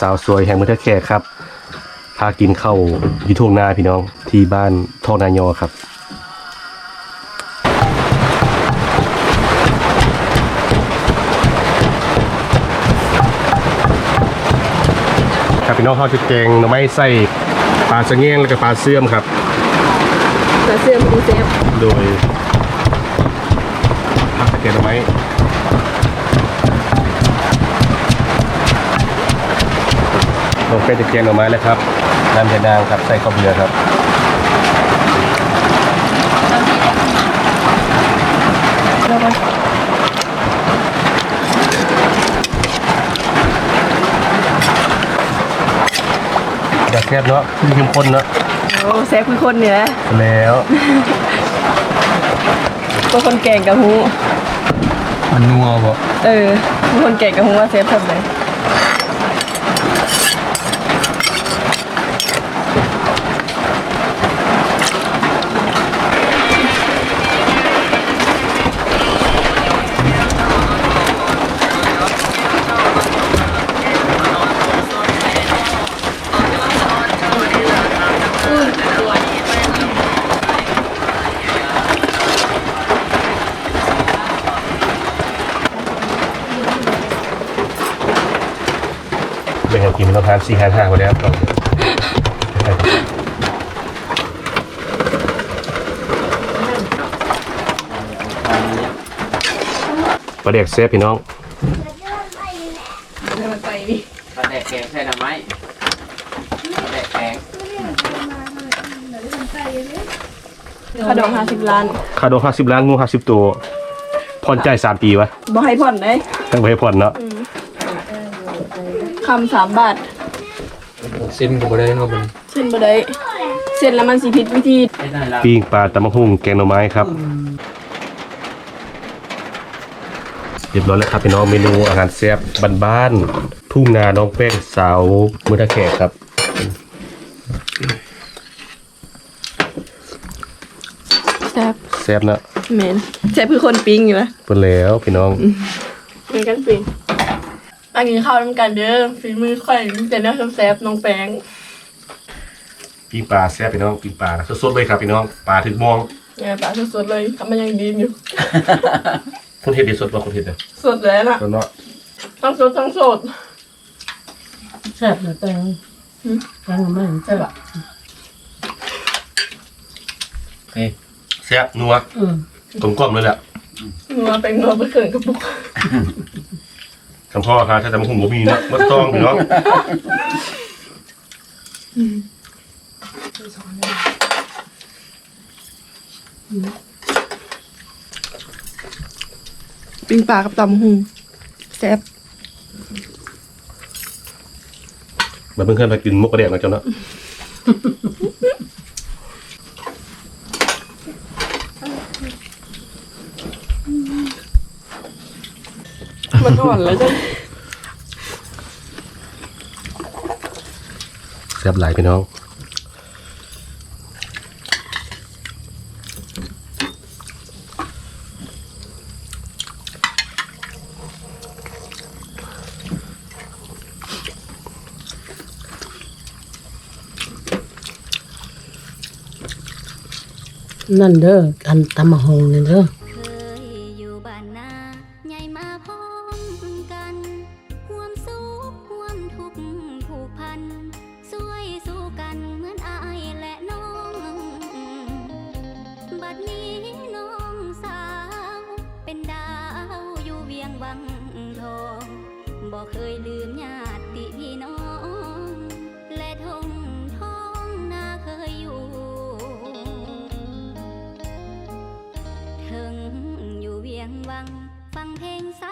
สาวสวยแห่งเมืองท่าแขกครับ พากินข้าวอยูทุ่งนาพี่น้องที่บ้านทองนายอครับครับพี่น้องข้าวจุดแกงหน่อไม้ใส่ปลาสะเงี้ยงแล้วก็ปลาเสื่อมครับเสือเสื้อมูเซฟโดยผักตะเกียบหน่อไม้ ลงเป็นตะเกียบหน่อไม้แล้วครับน้ำยานางครับใส่ข้าวเบือครับแล้วก็อยากแคบเนาะที่เข้มข้นเนาะโอ้เซฟคือคนเนี่ยนะแล้วก็คนแก่งกับฮูมันนัวบ่เออคนแก่งกับฮูว่าเซฟทำไง แบ่งกันกินประมาณสี่ห้าห้าคนแล้วปลาเด็กเซฟพี่น้องไปนี่ปลาแดกแกงใส่หน่อไม้ปลาแดกแกงขดองห้าสิบล้านคาโดห้าสิบล้านงูห้าสิบตัวผ่อนใจายสามปีวะบ่ให้ผ่อนได้ตั้งไว้ให้ผ่อนเนาะ คำสามบาทเส้นก็บ่ได้เนาะมันเส้นบ่ได้เส้นแล้วมันสิผิดวิธีไม่ได้ละปิ้งปลาตำมะฮุ่งแกงหน่อไม้ครับ เรียบร้อยแล้วครับพี่น้องเมนูอาหารแซ่บบ้านๆทุ่งนาน้องแป้งสาวมือตะแขกครับแซ่บแซ่บเนาะแมนแซ่บคือคนปิ้งอยู่นะเปิดแล้วพี่น้องเหมือนกันปิ้ง อันนี้ข้าวน้ำกันเด้อฝีมือข่อยมีแต่เนื้อแซ่บๆน้องแป้งปิ้งปลาแซ่บพี่น้องปิ้งปลานะสดๆเลยครับพี่น้องปลาถึงมองเนี่ยปลาสดๆเลยทำมันยังดีอยู่ คนเห็ดดีสดกว่าคนเห็ดเลยสดแล้วนะสดเนาะทั้งสดทั้งสดแซ่บเหลือแตงแตงมันแซ่บอะเฮ้ยแซ่บนัวอืมกลมกล่อมเลยแหละนัวเป็นนัวไปเขินกระปุก คำพ่อครับถ้าจะมาหุ่มบ่มีเนาะมันต้องพี่น้องปิ้งปลากับตำหูแซ่บแบบเพื่อนๆไปกินมุกกระเดียกนะเจ้าเนาะ มันอ่อนแล้วจ้ะแซ่บหลายพี่น้องนั่นเด้ออันตำมะฮงนี่เด้อ บอกเคยลืมญาติพี่น้อง และทงท้องนาเคยอยู่ถึงอยู่เวียงวัง ฟังเพลงสา